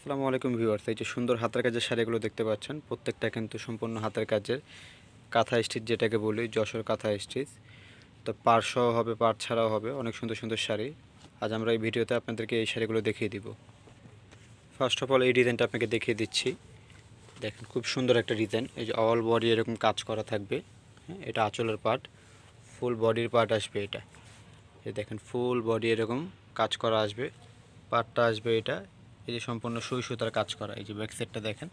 আসসালামু আলাইকুম ভিউয়ার্স, এই যে সুন্দর হাতের কাজের শাড়িগুলো দেখতে পাচ্ছেন, প্রত্যেকটা কিন্তু সম্পূর্ণ হাতের কাজের কাঁথা স্টিচ যেটাকে বলি, যশোর কাঁথা স্টিচ তো সহ হবে পার ছাড়াও হবে, অনেক সুন্দর সুন্দর শাড়ি। আজ আমরা এই ভিডিওতে আপনাদেরকে এই শাড়িগুলো দেখিয়ে দিব। ফার্স্ট অফ অল এই ডিজাইনটা আপনাকে দেখিয়ে দিচ্ছি। দেখেন, খুব সুন্দর একটা ডিজাইন এই যে অল বডি এরকম কাজ করা থাকবে। হ্যাঁ এটা আঁচলের পার্ট ফুল বডির পার্ট আসবে এটা। দেখেন ফুল বডি এরকম কাজ করা আসবে পার্টটা আসবে এটা। এই যে সম্পূর্ণ সুই সুতার কাজ করা, এই যে ব্যাক সেটটা দেখেন,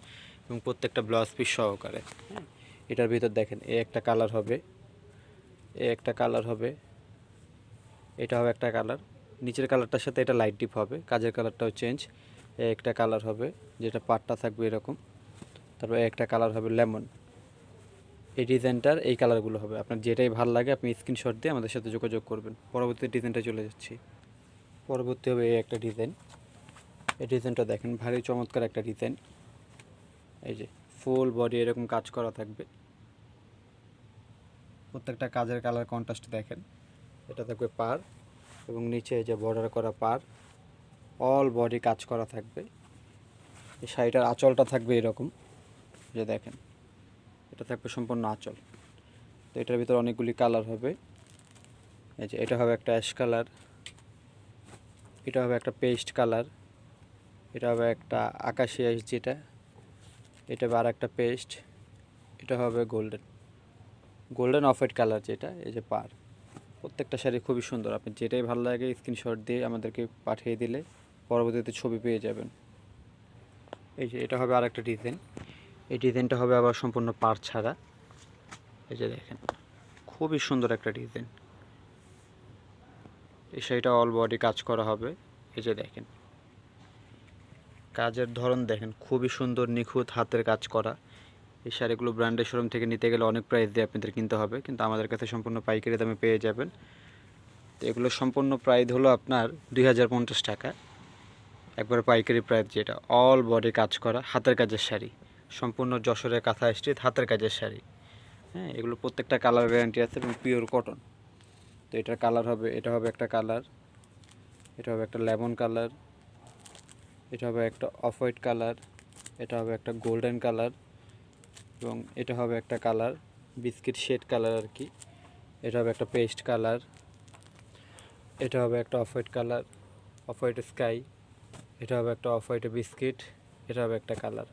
এবং প্রত্যেকটা ব্লাউজ পিস সহকারে হ্যাঁ? এটার ভিতর দেখেন, এ একটা কালার হবে, এ একটা কালার হবে, এটা হবে একটা কালার নিচের কালারটার সাথে এটা লাইট ডিপ হবে, কাজের কালারটাও চেঞ্জ এ একটা কালার হবে, যেটা পাটটা থাকবে এরকম, তারপর একটা কালার হবে লেমন এই ডিজাইনটার এই কালারগুলো হবে। আপনার যেটাই ভালো লাগে, আপনি স্ক্রিনশট দিয়ে আমাদের সাথে যোগাযোগ করবেন। পরবর্তী ডিজাইনটা চলে যাচ্ছি। পরবর্তী হবে এই একটা ডিজাইন এই ডিজাইনটা দেখেন, ভারী চমৎকার একটা ডিজাইন এই যে ফুল বডি এরকম কাজ করা থাকবে। প্রত্যেকটা কাজের কালার কন্ট্রাস্ট দেখেন। এটা থাকবে পার এবং নিচে যে বর্ডার করা পার। অল বডি কাজ করা থাকবে। এই শাড়িটার আঁচলটা থাকবে এরকম। যে দেখেন, এটা থাকবে সম্পূর্ণ আঁচল। তো এটার ভিতরে অনেকগুলি কালার হবে। এই যে, এটা হবে একটা অ্যাশ কালার এটা হবে একটা পেস্ট কালার এটা হবে একটা আকাশি অ্যাশ যেটা, এটা আর একটা পেস্ট, এটা হবে golden golden off white colour যেটা, এই যে পার। প্রত্যেকটা শাড়ি খুবই সুন্দর, আপনি যেটাই ভালো লাগে স্ক্রিনশট দিয়ে আমাদেরকে পাঠিয়ে দিলে পরবর্তীতে ছবি পেয়ে যাবেন। এই যে এটা হবে আর একটা ডিজাইন, এই ডিজাইনটা হবে আবার সম্পূর্ণ পার ছাড়া। এই যে দেখেন, খুবই সুন্দর একটা ডিজাইন। এই শাড়িটা অল বডি কাজ করা হবে, এই যে দেখেন। কাজের ধরন দেখেন, খুবই সুন্দর, নিখুঁত হাতের কাজ করা। এই শাড়িগুলো ব্র্যান্ডের শোরুম থেকে নিতে গেলে অনেক প্রাইস দিয়ে আপনাদের কিনতে হবে, কিন্তু আমাদের কাছে সম্পূর্ণ পাইকারি দামে পেয়ে যাবেন। তো এগুলো সম্পূর্ণ প্রাইস হলো আপনার দুই হাজার পঞ্চাশ টাকা। একবার পাইকারি প্রাইস যেটা অল বডি কাজ করা, হাতের কাজের শাড়ি। সম্পূর্ণ যশোরের কাঁথা স্ট্রিট হাতের কাজের শাড়ি। হ্যাঁ এগুলো প্রত্যেকটা কালার গ্যারান্টি আছে এবং পিওর কটন তো এটার কালার হবে, এটা হবে একটা কালার এটা হবে একটা লেমন কালার এটা হবে একটা অফ হোয়াইট কালার এটা হবে একটা গোল্ডেন কালার এবং এটা হবে একটা কালার বিস্কিট শেড কালার আর কি। এটা হবে একটা পেস্ট কালার এটা হবে একটা off white colour off white sky এটা হবে একটা অফ হোয়াইট বিস্কিট এটা হবে একটা কালার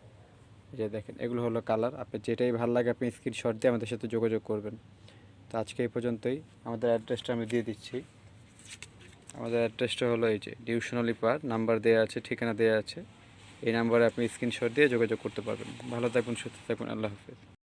যে দেখেন, এগুলো হলো কালার আপনি যেটাই ভালো লাগে আপনি স্ক্রিনশট দিয়ে আমাদের সাথে যোগাযোগ করবেন। তো আজকে এই পর্যন্তই। আমাদের অ্যাড্রেসটা আমি দিয়ে দিচ্ছি। আমাদের অ্যাড্রেসটা হলো এই যে ডিউশনালি পার নাম্বার দেওয়া আছে, ঠিকানা দেওয়া আছে। এই নাম্বারে আপনি স্ক্রিনশট দিয়ে যোগাযোগ করতে পারবেন। ভালো থাকুন, সুস্থ থাকুন, আল্লাহ হাফেজ।